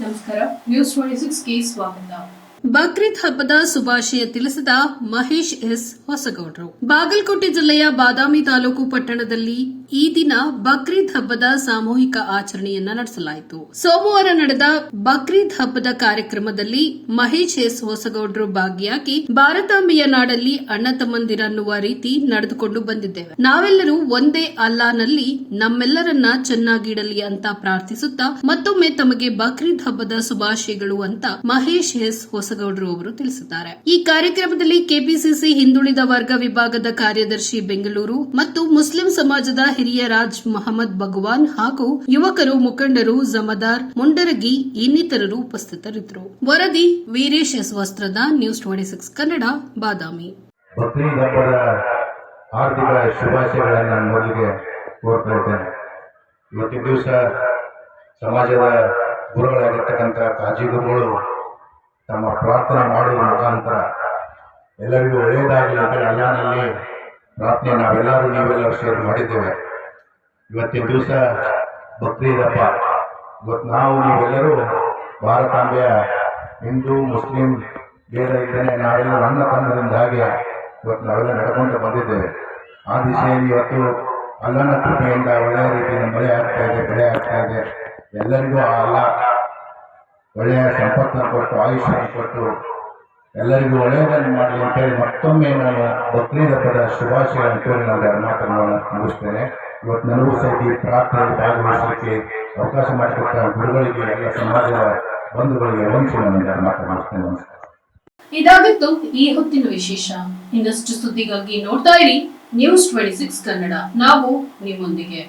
ನಮಸ್ಕಾರ. News twenty ಸಿಕ್ಸ್ಗೆ ಸ್ವಾಗತ. ಬಕ್ರೀದ್ ಹಬ್ಬದ ಶುಭಾಶಯ ತಿಳಿಸಿದ ಮಹೇಶ್ ಎಸ್ ಹೊಸಗೌಡರು. ಬಾಗಲಕೋಟೆ ಜಿಲ್ಲೆಯ ಬಾದಾಮಿ ತಾಲೂಕು ಪಟ್ಟಣದಲ್ಲಿ ಈ ದಿನ ಬಕ್ರೀದ್ ಹಬ್ಬದ ಸಾಮೂಹಿಕ ಆಚರಣೆಯನ್ನ ನಡೆಸಲಾಯಿತು. ಸೋಮವಾರ ನಡೆದ ಬಕ್ರೀದ್ ಹಬ್ಬದ ಕಾರ್ಯಕ್ರಮದಲ್ಲಿ ಮಹೇಶ್ ಎಸ್ ಹೊಸಗೌಡರು ಭಾಗಿಯಾಗಿ ಭಾರತಾಂಬೆಯ ನಾಡಲ್ಲಿ ಅಣ್ಣ ತಮ್ಮಂದಿರನ್ನುವ ರೀತಿ ನಡೆದುಕೊಂಡು ಬಂದಿದ್ದೇವೆ. ನಾವೆಲ್ಲರೂ ಒಂದೇ ಅಲ್ಲಾನಲ್ಲಿ ನಮ್ಮೆಲ್ಲರನ್ನ ಚೆನ್ನಾಗಿಡಲಿ ಅಂತ ಪ್ರಾರ್ಥಿಸುತ್ತಾ ಮತ್ತೊಮ್ಮೆ ತಮಗೆ ಬಕ್ರೀದ್ ಹಬ್ಬದ ಶುಭಾಶಯಗಳು ಅಂತ ಮಹೇಶ್ ಎಸ್ ಹೊಸಗೌಡರು ಅವರು ತಿಳಿಸಿದ್ದಾರೆ. ಈ ಕಾರ್ಯಕ್ರಮದಲ್ಲಿ ಕೆಪಿಸಿಸಿ ಹಿಂದುಳಿದ ವರ್ಗ ವಿಭಾಗದ ಕಾರ್ಯದರ್ಶಿ ಬೆಂಗಳೂರು ಮತ್ತು ಮುಸ್ಲಿಂ ಸಮಾಜದ ಹಿರಿಯ ಮಹಮ್ಮದ್ ಭಗವಾನ್ ಹಾಗೂ ಯುವಕರು, ಮುಖಂಡರು, ಜಮದಾರ್, ಮುಂಡರಗಿ ಇನ್ನಿತರರು ಉಪಸ್ಥಿತರಿದ್ದರು. ವರದಿ, Veeresh S Vastrad, news twenty six Kannada, Badami. Bakrid ಹಬ್ಬದ ಹಾರ್ದಿಕ ಶುಭಾಶಯಗಳನ್ನು ನಾನು ಮೊದಲಿಗೆ ಕೋರ್ತಾ ಇದ್ದೇನೆ. ಇವತ್ತಿನ ದಿವಸ ಸಮಾಜದ ಗುರುಗಳಾಗಿರ್ತಕ್ಕಂಥ ಕಾಜಿ ಗುರುಗಳು ತಮ್ಮ ಪ್ರಾರ್ಥನೆ ಮಾಡುವ ಮುಖಾಂತರ ಎಲ್ಲರಿಗೂ ಒಳ್ಳೆಯದಾಗಲಿ ಅಂತ ಅಲ್ಲಾನಲ್ಲಿ ಪ್ರಾರ್ಥನೆ ನಾವೆಲ್ಲರೂ, ನೀವೆಲ್ಲರೂ ಶೇರ್ ಮಾಡಿದ್ದೇವೆ. ಇವತ್ತಿನ ದಿವಸ ಬಕ್ರೀದ್ ಹಬ್ಬ ಇವತ್ತು ನಾವು ನೀವೆಲ್ಲರೂ ಭಾರತಾಂಬೆಯ ಹಿಂದೂ, ಮುಸ್ಲಿಂ ಭೇದ ಇದ್ದೇನೆ ನಾವೆಲ್ಲ ನನ್ನ ತಮ್ಮದಿಂದ ಹಾಗೆ ಇವತ್ತು ನಾವೆಲ್ಲ ನಡ್ಕೊಂಡು ಬಂದಿದ್ದೇವೆ. ಆ ದಿಶೆಯಲ್ಲಿ ಇವತ್ತು ಅಲ್ಲನ ಕೃಪೆಯಿಂದ ಒಳ್ಳೆಯ ರೀತಿಯಿಂದ ಮಳೆ ಆಗ್ತಾ ಇದೆ, ಬೆಳೆ ಆಗ್ತಾ ಇದೆ. ಎಲ್ಲರಿಗೂ ಆ ಅಲ್ಲ ಒಳ್ಳೆಯ ಸಂಪತ್ತನ್ನು ಕೊಟ್ಟು ಆಯುಷ್ಯನ್ನು ಕೊಟ್ಟು ಎಲ್ಲರಿಗೂ ಒಳ್ಳೆಯದನ್ನು ಅಂತ ಅಂತೇಳಿ ಮತ್ತೊಮ್ಮೆ ನನ್ನ ಬಕ್ರೀದ್ ಹಬ್ಬದ ಶುಭಾಶಯಗಳನ್ನು ಕೋರಿ ನಾನು ಎರಡು ಮಾತನ್ನು ಮುಗಿಸ್ತೇನೆ. ಇವತ್ತು ನನಗೂ ಸಹಿತ ಈ ಭಾಗವಹಿಸಲಿಕ್ಕೆ ಅವಕಾಶ ಮಾಡಿಕೊಟ್ಟ ಗುರುಗಳಿಗೆ ಎಲ್ಲ ಸಮಾಜದ ಬಂಧುಗಳಿಗೆ ವಂಚನೆ ನಾನು ಎರಡು ಮಾಡಿಸ್ತೇನೆ ಇದಾಗಿತ್ತು ಈ ಹೊತ್ತಿನ ವಿಶೇಷ. ಇನ್ನಷ್ಟು ಸುದ್ದಿಗಾಗಿ ನೋಡ್ತಾ ಇರಿ ನ್ಯೂಸ್ ಟ್ವೆಂಟಿ ಸಿಕ್ಸ್ ಕನ್ನಡ. ನಾವು ನಿಮ್ಮೊಂದಿಗೆ.